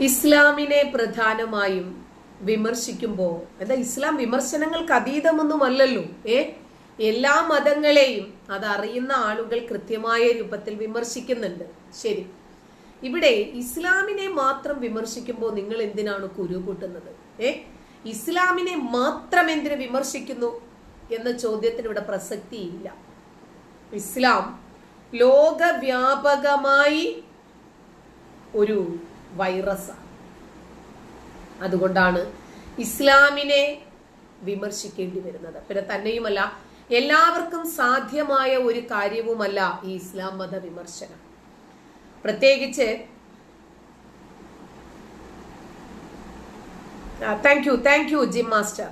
ഇസ്ലാമിനെ പ്രധാനമായും വിമർശിക്കുമ്പോൾ എന്താ ഇസ്ലാം വിമർശനങ്ങൾക്ക് അതീതമൊന്നുമല്ലല്ലോ ഏ? എല്ലാ മതങ്ങളെയും അത് അറിയുന്ന ആളുകൾ കൃത്യമായ രൂപത്തിൽ വിമർശിക്കുന്നുണ്ട്. ശരി. ഇവിടെ ഇസ്ലാമിനെ മാത്രം വിമർശിക്കുമ്പോൾ നിങ്ങൾ എന്തിനാണ് കുരു കൂട്ടുന്നത് ഏ? ഇസ്ലാമിനെ മാത്രം എന്തിനു വിമർശിക്കുന്നു എന്ന ചോദ്യത്തിന് ഇവിടെ പ്രസക്തിയില്ല. ഇസ്ലാം ലോകവ്യാപകമായി ഒരു വൈറസാണ് അതുകൊണ്ടാണ് ഇസ്ലാമിനെ വിമർശിക്കേണ്ടി വരുന്നത്. പിന്നെ തന്നെയുമല്ല എല്ലാവർക്കും സാധ്യമായ ഒരു കാര്യവുമല്ല ഈ ഇസ്ലാം മത വിമർശനം. പ്രത്യേകിച്ച് thank you thank you gym master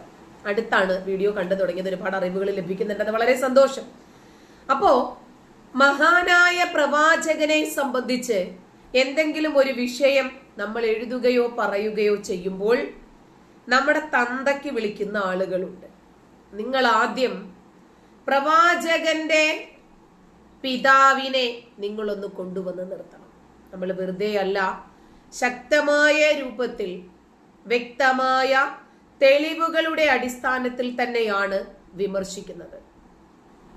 അടുത്താണ് വീഡിയോ കണ്ടു തുടങ്ങിയത്. ഒരുപാട് അറിവുകൾ ലഭിക്കുന്നുണ്ട്. വളരെ സന്തോഷം. അപ്പോ മഹാനായ പ്രവാചകനെ സംബന്ധിച്ച് എന്തെങ്കിലും ഒരു വിഷയം നമ്മൾ എഴുതുകയോ പറയുകയോ ചെയ്യുമ്പോൾ നമ്മുടെ തന്തയ്ക്ക് വിളിക്കുന്ന ആളുകളുണ്ട്. നിങ്ങൾ ആദ്യം പ്രവാചകന്റെ പിതാവിനെ നിങ്ങളൊന്ന് കൊണ്ടുവന്ന് നിർത്തണം. നമ്മൾ വെറുതെ അല്ല ശക്തമായ രൂപത്തിൽ വ്യക്തമായ തെളിവുകളുടെ അടിസ്ഥാനത്തിൽ തന്നെയാണ് വിമർശിക്കുന്നത്.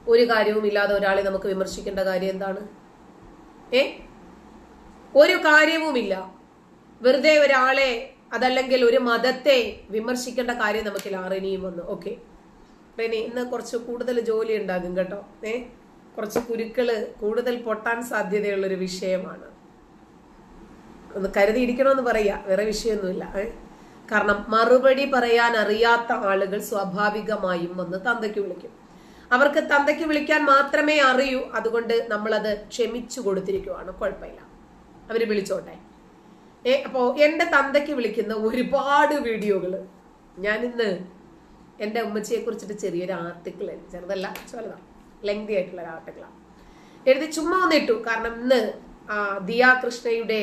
ഒരു കാര്യവുമില്ലാതെ ഒരാളെ നമുക്ക് വിമർശിക്കേണ്ട കാര്യം എന്താണ്? ഏ? ഒരു കാര്യവുമില്ല. വെറുതെ ഒരാളെ അതല്ലെങ്കിൽ ഒരു മതത്തെ വിമർശിക്കേണ്ട കാര്യം നമുക്കില്ല. റിനിയും വന്നു. ഓക്കെ. റിനി ഇന്ന് കുറച്ച് കൂടുതൽ ജോലി ഉണ്ടാകും കേട്ടോ. ഏ? കുറച്ച് കുരുക്കൾ കൂടുതൽ പൊട്ടാൻ സാധ്യതയുള്ളൊരു വിഷയമാണ്. ഒന്ന് കരുതിയിരിക്കണമെന്ന് പറയാ. വേറെ വിഷയമൊന്നുമില്ല. കാരണം മറുപടി പറയാൻ അറിയാത്ത ആളുകൾ സ്വാഭാവികമായും വന്ന് തന്തയ്ക്ക് വിളിക്കും. അവർക്ക് തന്തയ്ക്ക് വിളിക്കാൻ മാത്രമേ അറിയൂ. അതുകൊണ്ട് നമ്മളത് ക്ഷമിച്ചു കൊടുത്തിരിക്കുവാണ്. കുഴപ്പമില്ല. അവർ വിളിച്ചോട്ടെ. ഏ അപ്പോ എന്റെ തന്തയ്ക്ക് വിളിക്കുന്ന ഒരുപാട് വീഡിയോകൾ ഞാൻ ഇന്ന് എന്റെ ഉമ്മച്ചിയെ കുറിച്ചിട്ട് ചെറിയൊരു ആർട്ടിക്കിൾ ചെറുതല്ല ചെറുതാണ് ലെങ്തി ആയിട്ടുള്ള ഒരു ആർട്ടിക്കിളാണ് എഴുതി ചുമ്മാ ഒന്നിട്ടു കാരണം ഇന്ന് ദിയ കൃഷ്ണയുടെ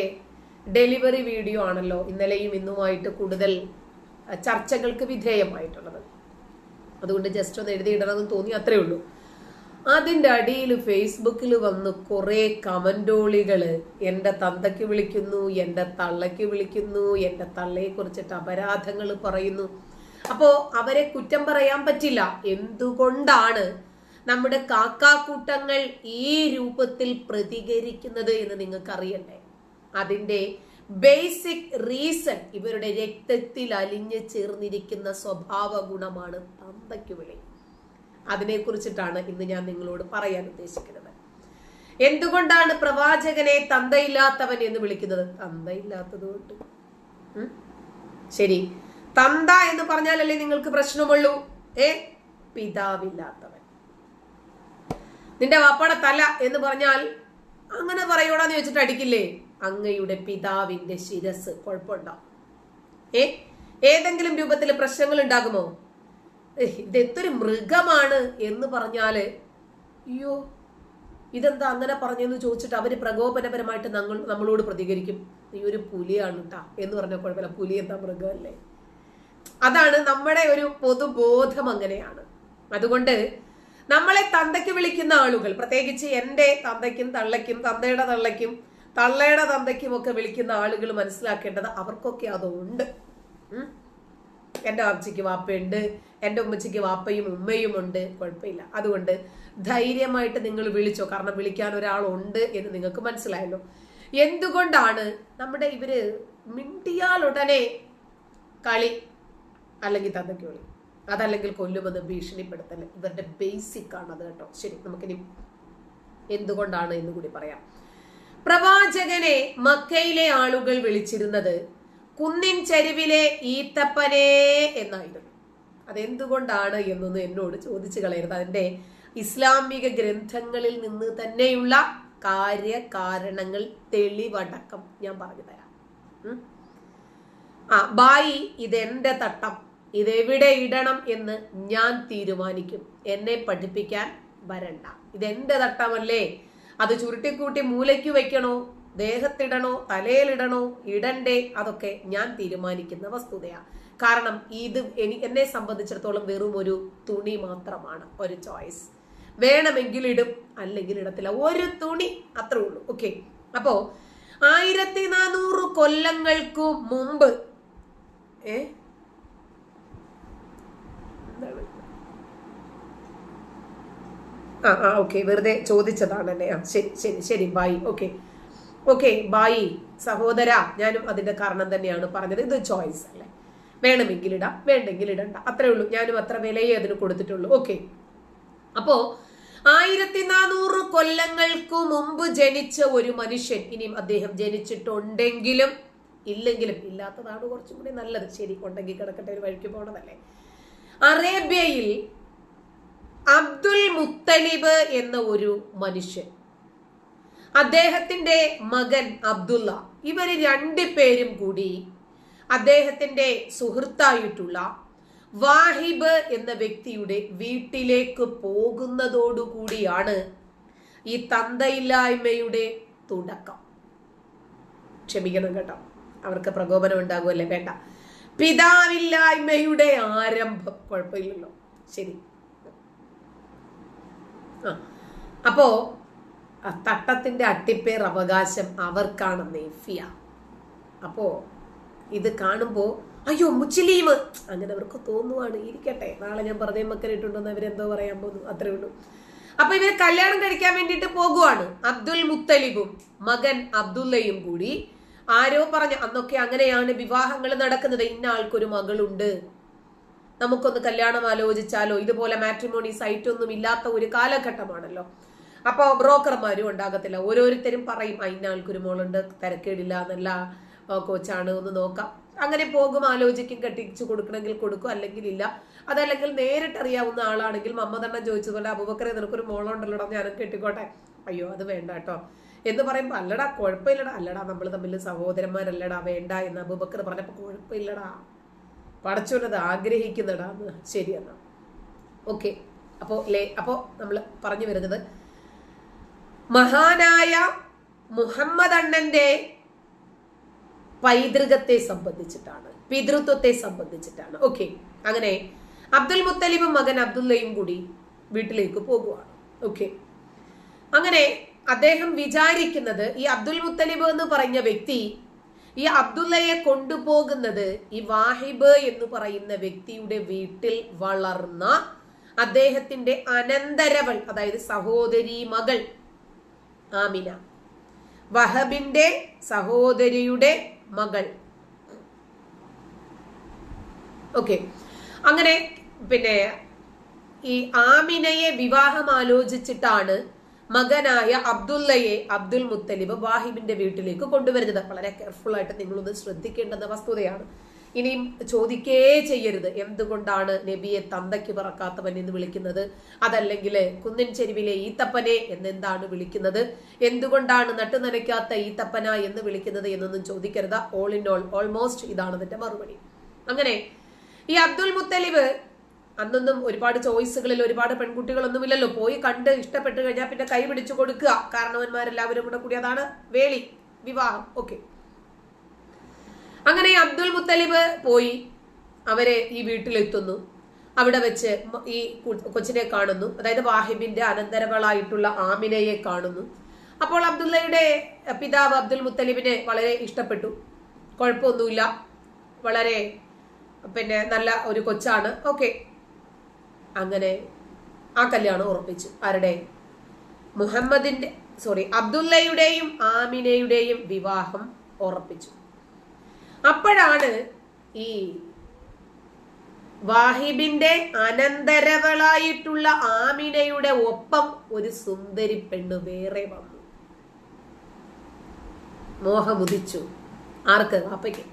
ഡെലിവറി വീഡിയോ ആണല്ലോ ഇന്നലെയും ഇന്നുമായിട്ട് കൂടുതൽ ചർച്ചകൾക്ക് വിധേയമായിട്ടുള്ളത്. അതുകൊണ്ട് ജസ്റ്റ് ഒന്ന് എഴുതിയിടണമെന്ന് തോന്നി അത്രേ ഉള്ളൂ. അതിന്റെ അടിയിൽ ഫേസ്ബുക്കിൽ വന്ന് കുറേ കമന്റോളികൾ എന്റെ തന്തയ്ക്ക് വിളിക്കുന്നു എന്റെ തള്ളയ്ക്ക് വിളിക്കുന്നു എന്റെ തള്ളയെ കുറിച്ചിട്ട് അപരാധങ്ങൾ പറയുന്നു. അപ്പോൾ അവരെ കുറ്റം പറയാൻ പറ്റില്ല. എന്തുകൊണ്ടാണ് നമ്മുടെ കാക്കാക്കൂട്ടങ്ങൾ ഈ രൂപത്തിൽ പ്രതികരിക്കുന്നത് എന്ന് നിങ്ങൾക്ക് അറിയണ്ടേ അതിന്റെ ബേസിക് റീസൺ ഇവരുടെ രക്തത്തിൽ അലിഞ്ഞു ചേർന്നിരിക്കുന്ന സ്വഭാവ ഗുണമാണ് തന്തയ്ക്ക് വിളി. അതിനെ കുറിച്ചിട്ടാണ് ഇന്ന് ഞാൻ നിങ്ങളോട് പറയാൻ ഉദ്ദേശിക്കുന്നത്. എന്തുകൊണ്ടാണ് പ്രവാചകനെ തന്തയില്ലാത്തവൻ എന്ന് വിളിക്കുന്നത്? തന്തയില്ലാത്തത് കൊണ്ട് ശരി. തന്ത എന്ന് പറഞ്ഞാലല്ലേ നിങ്ങൾക്ക് പ്രശ്നമുള്ളൂ? ഏ? പിതാവില്ലാത്തവൻ. നിന്റെ വാപ്പയുടെ തല എന്ന് പറഞ്ഞാൽ അങ്ങനെ പറയൂടാന്ന് ചോദിച്ചിട്ട് അടിക്കില്ലേ? അങ്ങയുടെ പിതാവിന്റെ ശിരസ് കുഴപ്പമുണ്ടോ? ഏ? ഏതെങ്കിലും രൂപത്തിൽ പ്രശ്നങ്ങൾ ഉണ്ടാകുമോ? ഏഹ്, ഇത് എത്തൊരു മൃഗമാണ് എന്ന് പറഞ്ഞാൽ അയ്യോ ഇതെന്താ അങ്ങനെ പറഞ്ഞെന്ന് ചോദിച്ചിട്ട് അവർ പ്രകോപനപരമായിട്ട് ഞങ്ങൾ നമ്മളോട് പ്രതികരിക്കും. നീ ഒരു പുലിയാണ് കേട്ടാ എന്ന് പറഞ്ഞ കുഴപ്പമില്ല. പുലി എന്താ മൃഗമല്ലേ? അതാണ് നമ്മുടെ ഒരു പൊതുബോധം അങ്ങനെയാണ്. അതുകൊണ്ട് നമ്മളെ തന്തയ്ക്ക് വിളിക്കുന്ന ആളുകൾ പ്രത്യേകിച്ച് എന്റെ തന്തയ്ക്കും തള്ളയ്ക്കും തന്തയുടെ തള്ളയ്ക്കും തള്ളയുടെ തന്തയ്ക്കും ഒക്കെ വിളിക്കുന്ന ആളുകൾ മനസ്സിലാക്കേണ്ടത് അവർക്കൊക്കെ അതുണ്ട്. എന്റെ അമ്മച്ചിക്ക് വാപ്പയുണ്ട്. എന്റെ ഉമ്മച്ചിക്ക് വാപ്പയും ഉമ്മയും ഉണ്ട് കുഴപ്പമില്ല. അതുകൊണ്ട് ധൈര്യമായിട്ട് നിങ്ങൾ വിളിച്ചോ. കാരണം വിളിക്കാൻ ഒരാളുണ്ട് എന്ന് നിങ്ങൾക്ക് മനസ്സിലായല്ലോ. എന്തുകൊണ്ടാണ് നമ്മുടെ ഇവർ മിണ്ടിയാൽ ഉടനെ കളി അല്ലെങ്കിൽ തന്നക്കോളി അതല്ലെങ്കിൽ കൊല്ലുമെന്ന് ഭീഷണിപ്പെടുത്തൽ ഇവരുടെ ബേസിക് ആണ് അത് കേട്ടോ. ശരി നമുക്കിനി എന്തുകൊണ്ടാണ് എന്ന് കൂടി പറയാം. പ്രവാചകനെ മക്കയിലെ ആളുകൾ വിളിച്ചിരുന്നത് കുന്നിൻ ചരിവിലെ ഈത്തപ്പനെ എന്നായിരുന്നു. അതെന്തുകൊണ്ടാണ് എന്നൊന്ന് എന്നോട് ചോദിച്ചു കളയരുത്. അതിന്റെ ഇസ്ലാമിക ഗ്രന്ഥങ്ങളിൽ നിന്ന് തന്നെയുള്ള കാര്യകാരണങ്ങൾ തെളിവടക്കം ഞാൻ പറഞ്ഞു തരാം. ആ ബായി ഇതെന്റെ തട്ടം. ഇതെവിടെ ഇടണം എന്ന് ഞാൻ തീരുമാനിക്കും. എന്നെ പഠിപ്പിക്കാൻ വരണ്ട. ഇതെന്റെ തട്ടമല്ലേ? അത് ചുരുട്ടിക്കൂട്ടി മൂലയ്ക്ക് വെക്കണോ ദേഹത്തിടണോ? തലയിലിടണോ? ഇടണ്ടേ? അതൊക്കെ ഞാൻ തീരുമാനിക്കുന്ന വസ്തുതയാ. കാരണം ഇത് എനി എന്നെ സംബന്ധിച്ചിടത്തോളം വെറും ഒരു തുണി മാത്രമാണ് ഒരു ചോയ്സ് വേണമെങ്കിൽ ഇടും അല്ലെങ്കിൽ ഇടത്തില്ല. ഒരു തുണി അത്രേ ഉള്ളൂ. ഓക്കെ അപ്പോ ആയിരത്തി നാനൂറ് കൊല്ലങ്ങൾക്കു മുമ്പ് ഏ? ആ ആ ഓക്കെ വെറുതെ ചോദിച്ചതാണ് എന്നെ. ആ ശരി ശരി ശരി. ബായി ഓക്കെ ഓക്കെ ബായി സഹോദര ഞാനും അതിന്റെ കാരണം തന്നെയാണ് പറഞ്ഞത്. ഇത് ചോയ്സ് അല്ലേ? വേണമെങ്കിൽ ഇടാം വേണ്ടെങ്കിൽ ഇടണ്ട അത്രേ ഉള്ളൂ. ഞാനും അത്ര വിലയെ അതിന് കൊടുത്തിട്ടുള്ളൂ. ഓക്കെ. അപ്പോ ആയിരത്തി നാനൂറ് കൊല്ലങ്ങൾക്ക് മുമ്പ് ജനിച്ച ഒരു മനുഷ്യൻ ഇനിയും അദ്ദേഹം ജനിച്ചിട്ടുണ്ടെങ്കിലും ഇല്ലെങ്കിലും ഇല്ലാത്തതാണ് കുറച്ചും കൂടി നല്ലത്. ശരി ഉണ്ടെങ്കിൽ കിടക്കട്ടെ ഒരു വഴിക്ക് പോണതല്ലേ. അറേബ്യയിൽ അബ്ദുൽ മുത്തലിബ് എന്ന ഒരു മനുഷ്യൻ അദ്ദേഹത്തിന്റെ മകൻ അബ്ദുള്ള ഇവർ രണ്ടു പേരും കൂടി അദ്ദേഹത്തിന്റെ സുഹൃത്തായിട്ടുള്ള വാഹിബ് എന്ന വ്യക്തിയുടെ വീട്ടിലേക്ക് പോകുന്നതോടുകൂടിയാണ് ഈ തന്തയില്ലായ്മയുടെ തുടക്കം. ക്ഷമിക്കണം കേട്ടോ. അവർക്ക് പ്രകോപനം ഉണ്ടാകുമല്ലേ? വേണ്ട. പിതാവില്ലായ്മയുടെ ആരംഭം. കുഴപ്പമില്ലല്ലോ. ശരി. അപ്പോ തട്ടത്തിന്റെ അട്ടിപ്പേർ അവകാശം അവർക്കാണ് നേഫിയ അപ്പോ ഇത് കാണുമ്പോ അയ്യോ മുച്ചിലീമ് അങ്ങനെ അവർക്ക് തോന്നുവാണ് ഇരിക്കട്ടെ നാളെ ഞാൻ പറഞ്ഞ മക്കരിട്ടുണ്ടെന്ന് അവരെന്തോ പറയാൻ പോകുന്നു. അത്രേ ഉള്ളൂ. അപ്പൊ ഇവർ കല്യാണം കഴിക്കാൻ വേണ്ടിയിട്ട് പോകുവാണ്. അബ്ദുൽ മുത്തലിബും മകൻ അബ്ദുള്ളയും കൂടി. ആരോ പറഞ്ഞു അന്നൊക്കെ അങ്ങനെയാണ് വിവാഹങ്ങൾ നടക്കുന്നത്. ഇന്ന ആൾക്കൊരു മകളുണ്ട്. നമുക്കൊന്ന് കല്യാണം ആലോചിച്ചാലോ? ഇതുപോലെ മാട്രിമോണി സൈറ്റ് ഒന്നും ഇല്ലാത്ത ഒരു കാലഘട്ടമാണല്ലോ. അപ്പൊ ബ്രോക്കർമാരും ഉണ്ടാകത്തില്ല. ഓരോരുത്തരും പറയും "ആ, ഇന്ന ആൾക്കൊരു മോളുണ്ട്. തിരക്കേടില്ല നല്ല ആ, കോച്ചാണ് ഒന്ന് നോക്കാം. അങ്ങനെ പോകും ആലോചിക്കും കെട്ടിച്ചു കൊടുക്കണമെങ്കിൽ കൊടുക്കും അല്ലെങ്കിൽ ഇല്ല. അതല്ലെങ്കിൽ നേരിട്ട് അറിയാവുന്ന ആളാണെങ്കിൽ മമ്മദണ്ണം ചോദിച്ചതുപോലെ അബുബക്കറെ നിനക്കൊരു മോളുണ്ടല്ലോടാ ഞാനും കെട്ടിക്കോട്ടെ. അയ്യോ അത് വേണ്ട കേട്ടോ. എന്ന് പറയുമ്പോൾ അല്ലടാ കുഴപ്പമില്ലടാ. അല്ലടാ നമ്മൾ തമ്മിൽ സഹോദരന്മാരല്ലടാ വേണ്ട എന്ന് അബുബക്കർ പറഞ്ഞപ്പോൾ കുഴപ്പമില്ലടാ. പടച്ചോനത് ആഗ്രഹിക്കുന്നടാ. എന്ന് ശരി എന്നാ. ഓക്കെ. അപ്പോൾ ലേ അപ്പോൾ നമ്മൾ പറഞ്ഞു വരുന്നത് മഹാനായ മുഹമ്മദ് അണ്ണന്റെ പൈതൃകത്തെ സംബന്ധിച്ചിട്ടാണ് പിതൃത്വത്തെ സംബന്ധിച്ചിട്ടാണ്. ഓക്കെ അങ്ങനെ അബ്ദുൽ മുത്തലിബും മകൻ അബ്ദുള്ളയും കൂടി വീട്ടിലേക്ക് പോകുവാണ്. ഓക്കെ അങ്ങനെ അദ്ദേഹം വിചാരിക്കുന്നത് ഈ അബ്ദുൽ മുത്തലിബ് എന്ന് പറഞ്ഞ വ്യക്തി ഈ അബ്ദുള്ളയെ കൊണ്ടുപോകുന്നത് ഈ വാഹിബ് എന്ന് പറയുന്ന വ്യക്തിയുടെ വീട്ടിൽ വളർന്ന അദ്ദേഹത്തിന്റെ അനന്തരവൾ അതായത് സഹോദരി മകൾ ആമിന. വഹബിന്റെ സഹോദരിയുടെ മകൾ. ഓക്കെ അങ്ങനെ പിന്നെ ഈ ആമിനയെ വിവാഹം ആലോചിച്ചിട്ടാണ് മകനായ അബ്ദുള്ളയെ അബ്ദുൽ മുത്തലിബ് വാഹിബിന്റെ വീട്ടിലേക്ക് കൊണ്ടുവരുന്നത്. വളരെ കെയർഫുൾ ആയിട്ട് നിങ്ങളൊന്ന് ശ്രദ്ധിക്കേണ്ടുന്ന വസ്തുതയാണ്. ഇനിയും ചോദിക്കേ ചെയ്യരുത്. എന്തുകൊണ്ടാണ് നബിയെ തന്തയ്ക്ക് പറക്കാത്തവൻ എന്ന് വിളിക്കുന്നത്? അതല്ലെങ്കിൽ കുന്നിൻ ചെരുവിലെ ഈത്തപ്പനെ എന്നെന്താണ് വിളിക്കുന്നത്? എന്തുകൊണ്ടാണ് നട്ടു നനയ്ക്കാത്ത ഈത്തപ്പന എന്ന് വിളിക്കുന്നത് എന്നൊന്നും ചോദിക്കരുത്. ഓൾ ഇൻ ഓൾ ഓൾമോസ്റ്റ് ഇതാണ് അതിന്റെ മറുപടി. അങ്ങനെ ഈ അബ്ദുൽ മുത്തലിബ് അന്നൊന്നും ഒരുപാട് ചോയ്സുകളിൽ ഒരുപാട് പെൺകുട്ടികളൊന്നുമില്ലല്ലോ. പോയി കണ്ട് ഇഷ്ടപ്പെട്ട് കഴിഞ്ഞാൽ പിന്നെ കൈ പിടിച്ചു കൊടുക്കുക. കാരണവന്മാരെല്ലാവരും കൂടെ കൂടി അതാണ് വേളി വിവാഹം. ഓക്കെ അങ്ങനെ അബ്ദുൽ മുത്തലിബ് പോയി. അവരെ ഈ വീട്ടിലെത്തുന്നു. അവിടെ വെച്ച് ഈ കൊച്ചിനെ കാണുന്നു. അതായത് വാഹിബിന്റെ അനന്തരവളായിട്ടുള്ള ആമിനയെ കാണുന്നു. അപ്പോൾ അബ്ദുള്ളയുടെ പിതാവ് അബ്ദുൽ മുത്തലിബിനെ വളരെ ഇഷ്ടപ്പെട്ടു. കുഴപ്പമൊന്നുമില്ല. വളരെ പിന്നെ നല്ല ഒരു കൊച്ചാണ്. ഓക്കെ. അങ്ങനെ ആ കല്യാണം ഉറപ്പിച്ചു. ആരുടെ? മുഹമ്മദിന്റെ സോറി അബ്ദുള്ളയുടെയും ആമിനയുടെയും വിവാഹം ഉറപ്പിച്ചു. അപ്പോഴാണ് ഈ വാഹിബിന്റെ അനന്തരവളായിട്ടുള്ള ആമിനയുടെ ഒപ്പം ഒരു സുന്ദരി പെണ്ണ് വേറെ വന്നു. മോഹമുദിച്ചു. ആർക്ക്? വാപ്പയ്ക്ക്.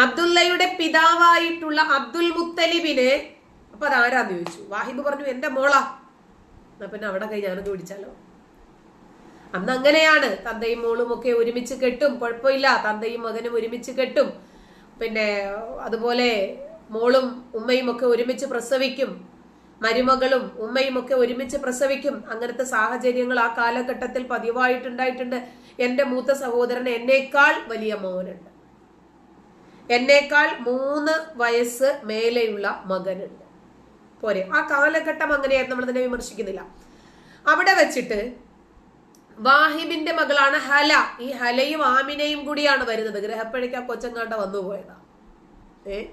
അബ്ദുള്ളയുടെ പിതാവായിട്ടുള്ള അബ്ദുൽ മുത്തലിബിന്. അപ്പൊ അതാരാന്ന് ചോദിച്ചു. വാഹിബ് പറഞ്ഞു എന്റെ മോളാ. എന്നാ പിന്നെ അവിടെ കൈ ഞാനത് പിടിച്ചാലോ? അന്ന് അങ്ങനെയാണ് തന്തയും മോളും ഒക്കെ ഒരുമിച്ച് കെട്ടും. കുഴപ്പമില്ല. തന്തയും മകനും ഒരുമിച്ച് കെട്ടും. പിന്നെ അതുപോലെ മോളും ഉമ്മയും ഒക്കെ ഒരുമിച്ച് പ്രസവിക്കും. മരുമകളും ഉമ്മയും ഒക്കെ ഒരുമിച്ച് പ്രസവിക്കും. അങ്ങനത്തെ സാഹചര്യങ്ങൾ ആ കാലഘട്ടത്തിൽ പതിവായിട്ടുണ്ടായിട്ടുണ്ട്. എന്റെ മൂത്ത സഹോദരൻ എന്നേക്കാൾ വലിയ മോനുണ്ട്. എന്നേക്കാൾ മൂന്ന് വയസ്സ് മേലെയുള്ള മകനുണ്ട്. പോരെ. ആ കാലഘട്ടം അങ്ങനെയായിരുന്നു നമ്മൾ തന്നെ വിമർശിക്കുന്നില്ല. അവിടെ വെച്ചിട്ട് വാഹിബിന്റെ മകളാണ് ഹല. ഈ ഹലയും ആമിനയും കൂടിയാണ് വരുന്നത്. ഗ്രഹപ്പഴിക്ക് ആ വന്നു പോയതാ. ഏ?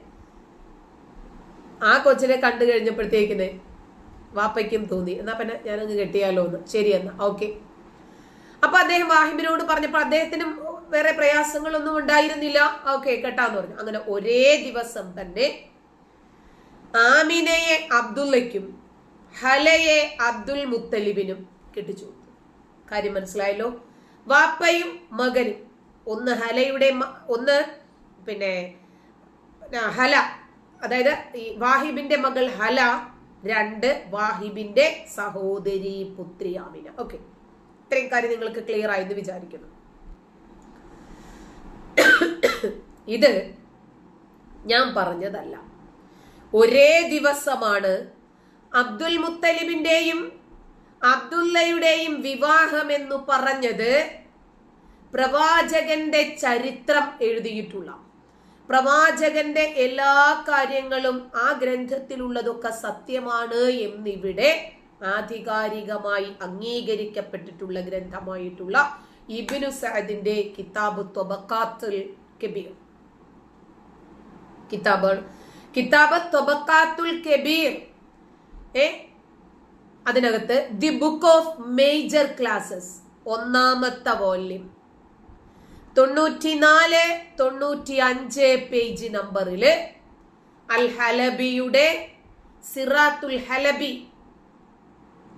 ആ കൊച്ചിനെ കണ്ടു കഴിഞ്ഞപ്പോഴത്തേക്കിന് വാപ്പയ്ക്കും തോന്നി. എന്നാ പിന്നെ ഞാനങ്ങ് കെട്ടിയാലോ എന്ന് ശരി എന്നാ. ഓക്കെ. അപ്പൊ അദ്ദേഹം വാഹിബിനോട് പറഞ്ഞപ്പോൾ അദ്ദേഹത്തിനും വേറെ പ്രയാസങ്ങളൊന്നും ഉണ്ടായിരുന്നില്ല. ഓക്കെ കേട്ടാന്ന് പറഞ്ഞു. അങ്ങനെ ഒരേ ദിവസം തന്നെ ആമിനയെ അബ്ദുള്ളയ്ക്കും ഹലയെ അബ്ദുൽ മുത്തലിബിനും കെട്ടിച്ചു. കാര്യം മനസ്സിലായല്ലോ? വാപ്പയും മകനും. ഒന്ന് ഹലയുടെ ഒന്ന് പിന്നെ ഹല. അതായത് ഈ വാഹിബിന്റെ മകൾ ഹല രണ്ട് വാഹിബിന്റെ സഹോദരി പുത്രി ആമിന. ഓക്കെ ഇത്രയും കാര്യം നിങ്ങൾക്ക് ക്ലിയർ ആയെന്ന് വിചാരിക്കുന്നു. ഇത് ഞാൻ പറഞ്ഞതല്ല. ഒരേ ദിവസമാണ് അബ്ദുൽ മുത്തലിബിന്റെയും അബ്ദുള്ളയുടെയും വിവാഹം എന്ന് പറഞ്ഞത് പ്രവാചകന്റെ ചരിത്രം എഴുതിയിട്ടുള്ള. പ്രവാചകന്റെ എല്ലാ കാര്യങ്ങളും ആ ഗ്രന്ഥത്തിലുള്ളതൊക്കെ സത്യമാണ് എന്നിവിടെ ആധികാരികമായി അംഗീകരിക്കപ്പെട്ടിട്ടുള്ള ഗ്രന്ഥമായിട്ടുള്ള ഇബിനു സഅദിന്റെ കിതാബ് ത്വബക്കാത്തുൽ കബീർ. കിതാബ് കിതാബ് ത്വബക്കാത്തുൽ കബീർ. ഏ? അതിനകത്ത് the book of major classes ഒന്നാമത്തെ വോല്യം തൊണ്ണൂറ്റിനാല് തൊണ്ണൂറ്റി അഞ്ച് പേജ് നമ്പറിൽ അൽ ഹലബിയുടെ സിറാത്തുൽ ഹലബി.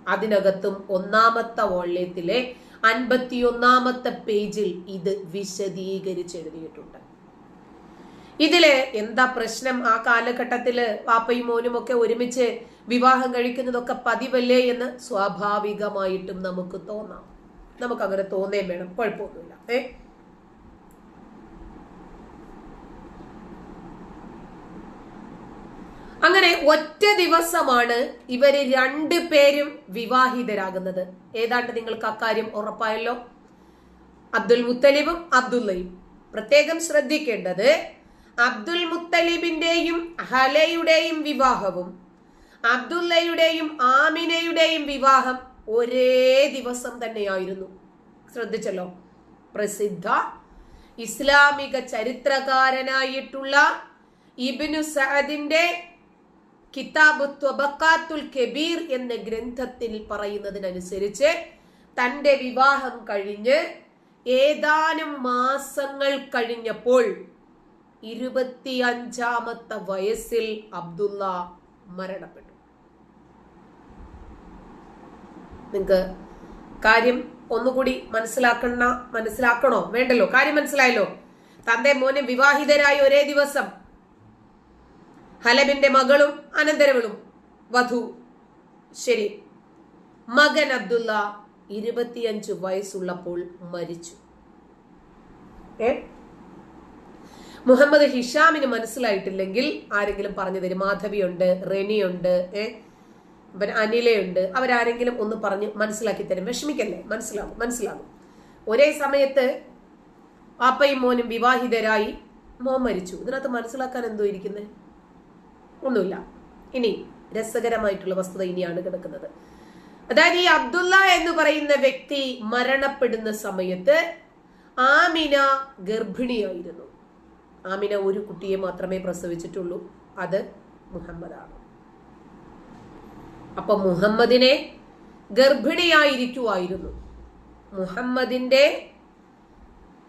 അതിനകത്തും ഒന്നാമത്തെ വോള്യത്തിലെ അൻപത്തിയൊന്നാമത്തെ പേജിൽ ഇത് വിശദീകരിച്ചെഴുതിയിട്ടുണ്ട് ഇതിൽ എന്താ പ്രശ്നം? ആ കാലഘട്ടത്തിൽ പാപ്പയും മോനും ഒക്കെ ഒരുമിച്ച് വിവാഹം കഴിക്കുന്നതൊക്കെ പതിവല്ലേ എന്ന് സ്വാഭാവികമായിട്ടും നമുക്ക് തോന്നാം. നമുക്ക് അങ്ങനെ തോന്നേ വേണം. കുഴപ്പമൊന്നുമില്ല. ഏ? അങ്ങനെ ഒറ്റ ദിവസമാണ് ഇവർ രണ്ടു പേരും വിവാഹിതരാകുന്നത്. ഏതാണ്ട് നിങ്ങൾക്ക് അക്കാര്യം ഉറപ്പായല്ലോ? അബ്ദുൽ മുത്തലിബും അബ്ദുള്ളയും. പ്രത്യേകം ശ്രദ്ധിക്കേണ്ടത് അബ്ദുൽ മുത്തലിബിന്റെയും ഹലയുടെയും വിവാഹവും അബ്ദുല്ലയുടെയും ആമിനയുടെയും വിവാഹം ഒരേ ദിവസം തന്നെയായിരുന്നു. ശ്രദ്ധിച്ചല്ലോ. പ്രസിദ്ധ ഇസ്ലാമിക ചരിത്രകാരനായിട്ടുള്ള ഇബിനു സഅദിന്റെ കിതാബുത്വബക്കാത്തുൽ കബീർ എന്ന ഗ്രന്ഥത്തിൽ പറയുന്നതിനനുസരിച്ച് തന്റെ വിവാഹം കഴിഞ്ഞ് ഏതാനും മാസങ്ങൾ കഴിഞ്ഞപ്പോൾ ഇരുപത്തിയഞ്ചാമത്തെ വയസ്സിൽ അബ്ദുള്ള മരണപ്പെട്ടു. നിങ്ങൾക്ക് കാര്യം ഒന്നുകൂടി മനസ്സിലാക്കണ മനസ്സിലാക്കണോ? വേണ്ടല്ലോ കാര്യം മനസ്സിലായല്ലോ. തന്റെ മോനെ വിവാഹിതരായ ഒരേ ദിവസം ഹലബിന്റെ മകളും അനന്തരവളും വധു. ശരി മകൻ അബ്ദുള്ള ഇരുപത്തിയഞ്ചു വയസ്സുള്ളപ്പോൾ മരിച്ചു. ഏ? മുഹമ്മദ് ഹിഷാമിന് മനസ്സിലായിട്ടില്ലെങ്കിൽ ആരെങ്കിലും പറഞ്ഞു തരും. മാധവിയുണ്ട് റെനിയുണ്ട് ഏ? പിന്നെ അനിലയുണ്ട്. അവരാരെങ്കിലും ഒന്ന് പറഞ്ഞ് മനസ്സിലാക്കി തരും. വിഷമിക്കല്ലേ? മനസ്സിലാവും മനസ്സിലാവും. ഒരേ സമയത്ത് പാപ്പയും മോനും വിവാഹിതരായി മോൻ മരിച്ചു. ഇതിനകത്ത് മനസ്സിലാക്കാൻ എന്തോ ഇരിക്കുന്നത് ഒന്നുമില്ല. ഇനി രസകരമായിട്ടുള്ള വസ്തുത ഇനിയാണ് കിടക്കുന്നത്. അതായത് ഈ അബ്ദുള്ള എന്ന് പറയുന്ന വ്യക്തി മരണപ്പെടുന്ന സമയത്ത് ആമിന ഗർഭിണിയായിരുന്നു. ആമിന ഒരു കുട്ടിയെ മാത്രമേ പ്രസവിച്ചിട്ടുള്ളൂ. അത് മുഹമ്മദാണ്. അപ്പൊ മുഹമ്മദിനെ ഗർഭിണിയായിരിക്കുമായിരുന്നു മുഹമ്മദിന്റെ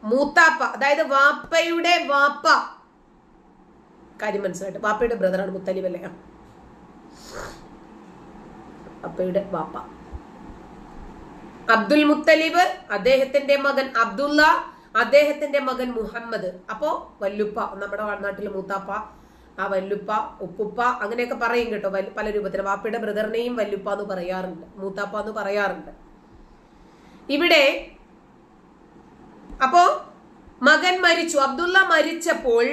മൂത്താപ്പ അതായത് വാപ്പയുടെ വാപ്പ. കാര്യം മനസ്സിലായിട്ട്? വാപ്പയുടെ ബ്രദറാണ് മുത്തലിബ് അല്ലേ? അപ്പയുടെ വാപ്പ. അബ്ദുൽ മുത്തലിബ് അദ്ദേഹത്തിന്റെ മകൻ അബ്ദുള്ള അദ്ദേഹത്തിന്റെ മകൻ മുഹമ്മദ്. അപ്പോ വല്ലുപ്പ നമ്മുടെ നാട്ടിലെ മൂത്താപ്പ ആ വല്ലുപ്പ ഉപ്പുപ്പ അങ്ങനെയൊക്കെ പറയും കേട്ടോ. പല രൂപത്തിൽ വാപ്പയുടെ ബ്രദറിനെയും വല്ലുപ്പ എന്ന് പറയാറുണ്ട് മൂത്താപ്പ എന്ന് പറയാറുണ്ട്. ഇവിടെ അപ്പോ മകൻ മരിച്ചു. അബ്ദുള്ള മരിച്ചപ്പോൾ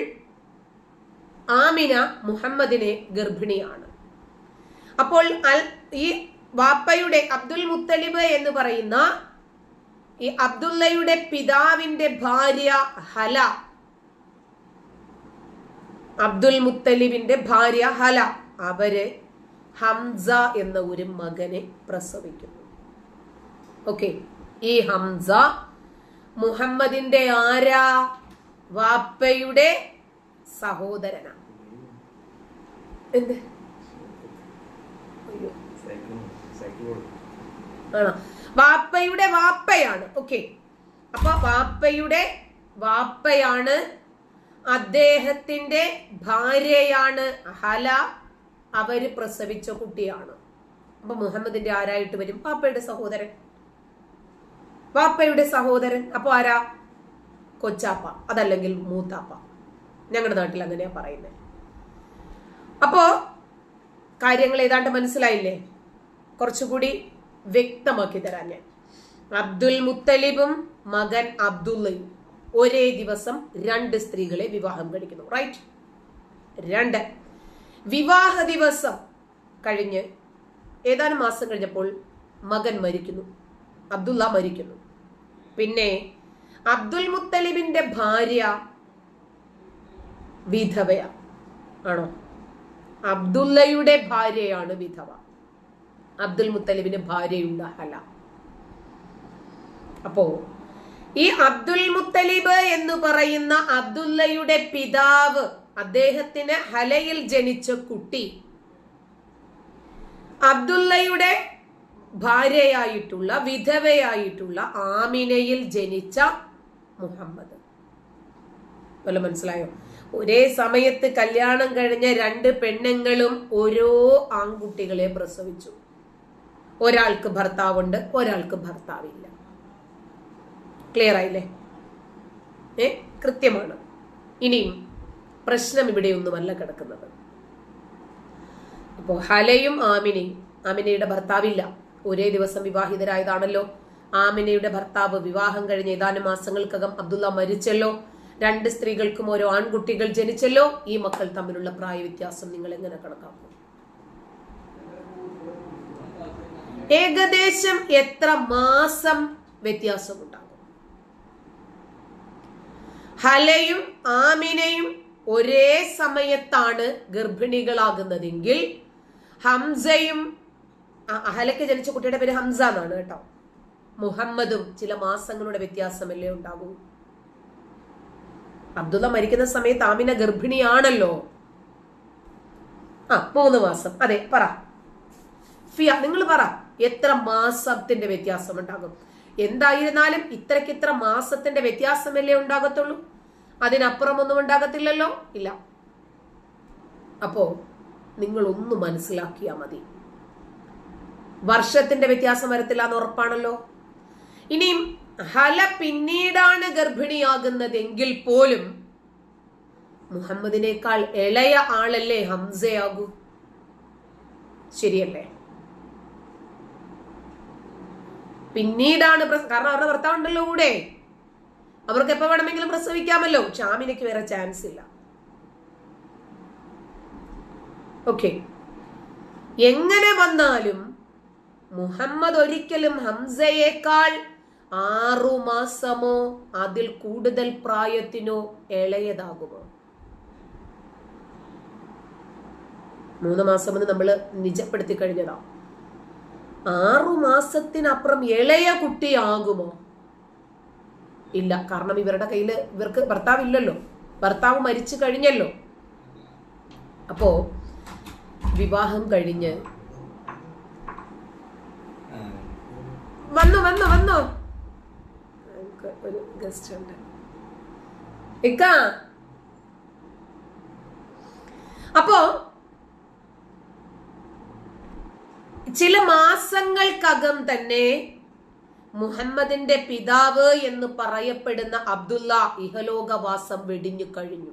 ആമിന മുഹമ്മദിനെ ഗർഭിണിയാണ്. അപ്പോൾ ഈ വാപ്പയുടെ അബ്ദുൽ മുത്തലിബ് എന്ന് പറയുന്ന ഈ അബ്ദുള്ളയുടെ പിതാവിന്റെ ഭാര്യ ഹല അബ്ദുൽ മുത്തലിബിന്റെ ഭാര്യ ഹല അവർ ഹംസ എന്ന ഒരു മകനെ പ്രസവിക്കുന്നു. ഓക്കെ ഈ ഹംസ മുഹമ്മദിന്റെ ആരാ? വാപ്പയുടെ സഹോദരനാണ് എന്ത്? ആണോ? വാപ്പയുടെ വാപ്പയാണ്. ഓക്കെ അപ്പൊ വാപ്പയുടെ വാപ്പയാണ് അദ്ദേഹത്തിന്റെ ഭാര്യയാണ് ഹല അവർ പ്രസവിച്ച കുട്ടിയാണ്. അപ്പൊ മുഹമ്മദിന്റെ ആരായിട്ട് വരും? വാപ്പയുടെ സഹോദരൻ. വാപ്പയുടെ സഹോദരൻ. അപ്പൊ ആരാ? കൊച്ചാപ്പ. അതല്ലെങ്കിൽ മൂത്താപ്പ. ഞങ്ങളുടെ നാട്ടിൽ അങ്ങനെയാ പറയുന്നത് അപ്പോ കാര്യങ്ങൾ ഏതാണ്ട് മനസ്സിലായില്ലേ? കുറച്ചുകൂടി വ്യക്തമാക്കി തരാൻ ഞാൻ. അബ്ദുൽ മുത്തലിബും മകൻ അബ്ദുള്ളയും ഒരേ ദിവസം രണ്ട് സ്ത്രീകളെ വിവാഹം കഴിക്കുന്നു. റൈറ്റ് രണ്ട്. വിവാഹ ദിവസം കഴിഞ്ഞ് ഏതാനും മാസം കഴിഞ്ഞപ്പോൾ മകൻ മരിക്കുന്നു. അബ്ദുള്ള മരിക്കുന്നു. പിന്നെ അബ്ദുൽ മുത്തലിബിന്റെ ഭാര്യ വിധവയ. ആണോ? അബ്ദുള്ളയുടെ ഭാര്യയാണ് വിധവ. അബ്ദുൽ മുത്തലിബിന് ഭാര്യയുണ്ട് ഹല അപ്പോ ഈ അബ്ദുൽ മുത്തലിബ് എന്ന് പറയുന്ന അബ്ദുല്ലയുടെ പിതാവ് അദ്ദേഹത്തിന് ഹലയിൽ ജനിച്ച കുട്ടി അബ്ദുല്ലയുടെ ഭാര്യയായിട്ടുള്ള വിധവയായിട്ടുള്ള ആമിനയിൽ ജനിച്ച മുഹമ്മദ്. പോലെ മനസ്സിലായോ? ഒരേ സമയത്ത് കല്യാണം കഴിഞ്ഞ രണ്ട് പെണ്ണുങ്ങളും ഓരോ ആൺകുട്ടികളെ പ്രസവിച്ചു. ഒരാൾക്ക് ഭർത്താവുണ്ട് ഒരാൾക്ക് ഭർത്താവില്ല. ക്ലിയർ ആയില്ലേ? ഏ? കൃത്യമാണ്. ഇനിയും പ്രശ്നം ഇവിടെയൊന്നുമല്ല കിടക്കുന്നത്. ഇപ്പോ ഹലയും ആമിനയും ആമിനയുടെ ഭർത്താവില്ല. ഒരേ ദിവസം വിവാഹിതരായതാണല്ലോ. ആമിനയുടെ ഭർത്താവ് വിവാഹം കഴിഞ്ഞ ഏതാനും മാസങ്ങൾക്കകം അബ്ദുള്ള മരിച്ചല്ലോ. രണ്ട് സ്ത്രീകൾക്കും ഓരോ ആൺകുട്ടികൾ ജനിച്ചല്ലോ. ഈ മക്കൾ തമ്മിലുള്ള പ്രായ വ്യത്യാസം നിങ്ങൾ എങ്ങനെ കണക്കാക്കും? ഏകദേശം എത്ര മാസം വ്യത്യാസമുണ്ടാകും? ഹലയും ആമിനയും ഒരേ സമയത്താണ് ഗർഭിണികളാകുന്നതെങ്കിൽ ഹംസയും ഹലയ്ക്ക് ജനിച്ച കുട്ടിയുടെ പേര് ഹംസ എന്നാണ് കേട്ടോ. മുഹമ്മദും ചില മാസങ്ങളുടെ വ്യത്യാസമല്ലേ ഉണ്ടാകൂ? അബ്ദുള്ള മരിക്കുന്ന സമയത്ത് ആമിന ഗർഭിണിയാണല്ലോ. ആ മൂന്ന് മാസം. അതെ പറ. ഫിയ നിങ്ങൾ പറ. എത്ര മാസത്തിന്റെ വ്യത്യാസം ഉണ്ടാകും? എന്തായിരുന്നാലും ഇത്രയ്ക്ക് ഇത്ര മാസത്തിന്റെ വ്യത്യാസമല്ലേ ഉണ്ടാകത്തുള്ളൂ? അതിനപ്പുറം ഒന്നും ഉണ്ടാകത്തില്ലല്ലോ? ഇല്ല. അപ്പോ നിങ്ങൾ ഒന്ന് മനസ്സിലാക്കിയാ മതി. വർഷത്തിന്റെ വ്യത്യാസം വരത്തില്ല എന്ന് ഉറപ്പാണല്ലോ? ഇനിയും ഹല പിന്നീടാണ് ഗർഭിണിയാകുന്നതെങ്കിൽ പോലും മുഹമ്മദിനേക്കാൾ ഇളയ ആളല്ലേ ഹംസയാകൂ? ശരിയല്ലേ? പിന്നീടാണ് കാരണം അവരുടെ ഭർത്താവുണ്ടല്ലോ കൂടെ. അവർക്ക് എപ്പോ വേണമെങ്കിലും പ്രസവിക്കാമല്ലോ. ഷാമിനയ്ക്ക് വേറെ ചാൻസ് ഇല്ല. ഓക്കെ എങ്ങനെ വന്നാലും മുഹമ്മദ് ഒരിക്കലും ഹംസയേക്കാൾ ആറു മാസമോ അതിൽ കൂടുതൽ പ്രായത്തിനോ ഇളയതാകുമോ? മൂന്ന് മാസം എന്ന് നമ്മൾ നിജപ്പെടുത്തി കഴിഞ്ഞതാ. ആറു മാസത്തിനപ്പുറം ഇളയ കുട്ടിയാകുമോ? ഇല്ല കാരണം ഇവരുടെ കയ്യിൽ ഇവർക്ക് ഭർത്താവ് ഇല്ലല്ലോ ഭർത്താവ് മരിച്ചു കഴിഞ്ഞല്ലോ. അപ്പോ വിവാഹം കഴിഞ്ഞ് വന്നോ വന്നോ വന്നോ. ഒരു ഗസ്റ്റ് ഉണ്ട്. ഇക്ക. അപ്പോ ചില മാസങ്ങൾക്കകം തന്നെ മുഹമ്മദിന്റെ പിതാവ് എന്ന് പറയപ്പെടുന്ന അബ്ദുല്ല ഇഹലോകവാസം വെടിഞ്ഞു കഴിഞ്ഞു.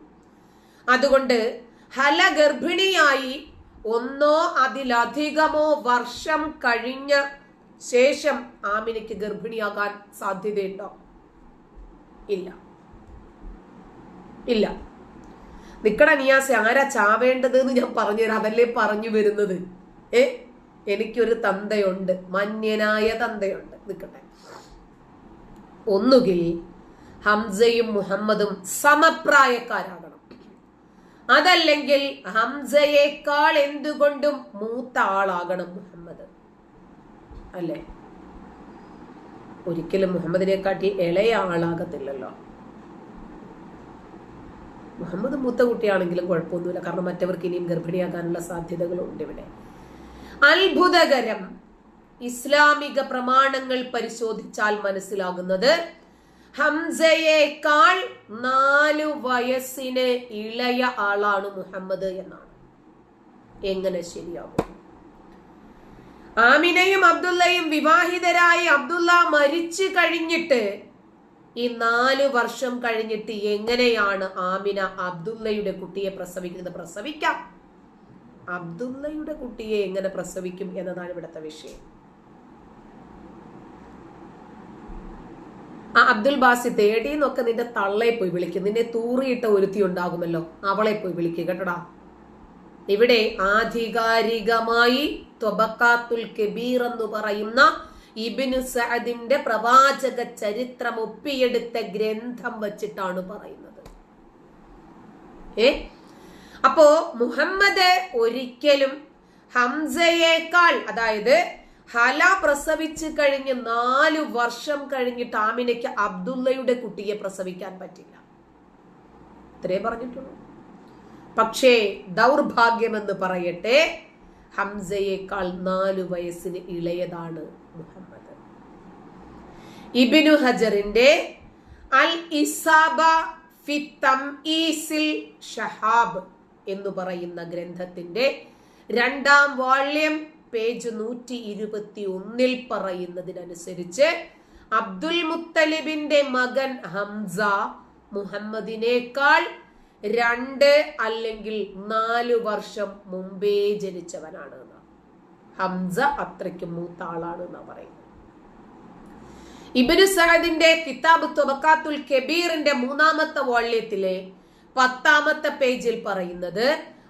അതുകൊണ്ട് ഹല ഗർഭിണിയായി ഒന്നോ അതിലധികമോ വർഷം കഴിഞ്ഞ ശേഷം ആമിനിക്ക് ഗർഭിണിയാകാൻ സാധ്യതയുണ്ടോ? ഇല്ല. ഇല്ല. നിക്കട നിയാസെ ആരാ ചാവേണ്ടത് എന്ന് ഞാൻ പറഞ്ഞുതരാം. അതല്ലേ പറഞ്ഞു വരുന്നത്. ഏ? എനിക്കൊരു തന്തയുണ്ട്. മന്യനായ തന്തയുണ്ട്. നിൽക്കട്ടെ ഒന്നുകിൽ ഹംസയും മുഹമ്മദും സമപ്രായക്കാരാകണം. അതല്ലെങ്കിൽ ഹംസയേക്കാൾ എന്തുകൊണ്ടും മൂത്ത ആളാകണം മുഹമ്മദ്. അല്ലേ? ഒരിക്കലും മുഹമ്മദിനെ കാട്ടി ഇളയ ആളാകത്തില്ലല്ലോ. മുഹമ്മദ് മൂത്ത കുട്ടിയാണെങ്കിലും കുഴപ്പമൊന്നുമില്ല. കാരണം മറ്റവർക്ക് ഇനിയും ഗർഭിണിയാകാനുള്ള സാധ്യതകളുണ്ട് ഇവിടെ. അത്ഭുതകരം. ഇസ്ലാമിക പ്രമാണങ്ങൾ പരിശോധിച്ചാൽ മനസ്സിലാകുന്നത് ഹംസയേക്കാൾ നാലു വയസ്സിന് ഇളയ ആളാണ് മുഹമ്മദ് എന്നാണ്. എങ്ങനെ ശരിയാകും ആമിനയും അബ്ദുള്ളയും വിവാഹിതരായി അബ്ദുള്ള മരിച്ചു കഴിഞ്ഞിട്ട് ഈ നാല് വർഷം കഴിഞ്ഞിട്ട് എങ്ങനെയാണ് ആമിന അബ്ദുള്ളയുടെ കുട്ടിയെ പ്രസവിക്കുന്നത്? പ്രസവിക്കാം. അബ്ദുള്ളയുടെ കുട്ടിയെ എങ്ങനെ പ്രസവിക്കും എന്നതാണ് ഇവിടുത്തെ വിഷയം. ആ അബ്ദുൽ ബാസി തേടിന്നൊക്കെ നിന്റെ തള്ളയെ പോയി വിളിക്കും. നിന്നെ തൂറിയിട്ട ഒരുത്തി ഉണ്ടാകുമല്ലോ. അവളെ പോയി വിളിക്കുക കേട്ടടാ. ഇവിടെ ആധികാരികമായി ത്വബക്കാത്തുൽ കബീർ എന്ന് പറയുന്ന ഇബിനു സഅദിന്റെ പ്രവാചക ചരിത്രം ഒപ്പിയെടുത്ത ഗ്രന്ഥം വച്ചിട്ടാണ് പറയുന്നത്. ഏ? അപ്പോ മുഹമ്മദ് ഒരിക്കലും ഹംസയേക്കാൾ അതായത് ഹല പ്രസവിച്ചു കഴിഞ്ഞ് നാല് വർഷം കഴിഞ്ഞിട്ട് ആമിനയ്ക്ക് അബ്ദുള്ളയുടെ കുട്ടിയെ പ്രസവിക്കാൻ പറ്റില്ല. ഇത്രേ പറഞ്ഞിട്ടുള്ളൂ. പക്ഷേ ദൗർഭാഗ്യമെന്ന് പറയട്ടെ ഹംസയേക്കാൾ നാല് വയസ്സിന് ഇളയതാണ് മുഹമ്മദ്. ഇബിനു ഹജറിന്റെ അൽ ഇസാബ ഫി ഈസിൽ ഷഹാബ്. എന്ന് പറയുന്ന ഗ്രന്ഥത്തിന്റെ രണ്ടാം വാള്യം പേജ് നൂറ്റി ഇരുപത്തി ഒന്നിൽ പറയുന്നതിനനുസരിച്ച് അബ്ദുൽ മുത്തലിബിന്റെ മകൻ ഹംസ മുഹമ്മദിനേക്കാൾ രണ്ട് അല്ലെങ്കിൽ നാല് വർഷം മുമ്പേ ജനിച്ചവനാണ് ഹംസ അത്രയ്ക്ക് മൂത്ത ആളാണ് എന്നാ പറയുന്നത്. ഇബിനു സഹദിന്റെ കിതാബ് തൊബക്കാത്തുൽ കബീറിന്റെ മൂന്നാമത്തെ വാള്യത്തിലെ പത്താമത്തെ പേജിൽ പറയുന്നത്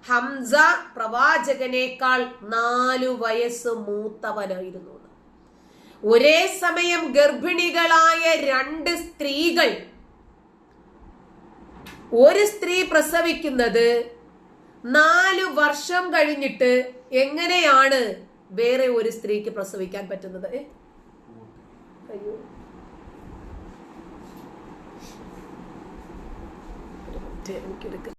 ഹംസ പ്രവാചകനേക്കാൾ നാലു വയസ്സ് മൂത്തവനായിരുന്നു. ഒരേ സമയം ഗർഭിണികളായ രണ്ട് സ്ത്രീകൾ ഒരു സ്ത്രീ പ്രസവിക്കുന്നത് നാലു വർഷം കഴിഞ്ഞിട്ട് എങ്ങനെയാണ് വേറെ ഒരു സ്ത്രീക്ക് പ്രസവിക്കാൻ പറ്റുന്നത്? ഏ? അയ്യോ ഒരു മിനിറ്റ് എനിക്കെടുക്ക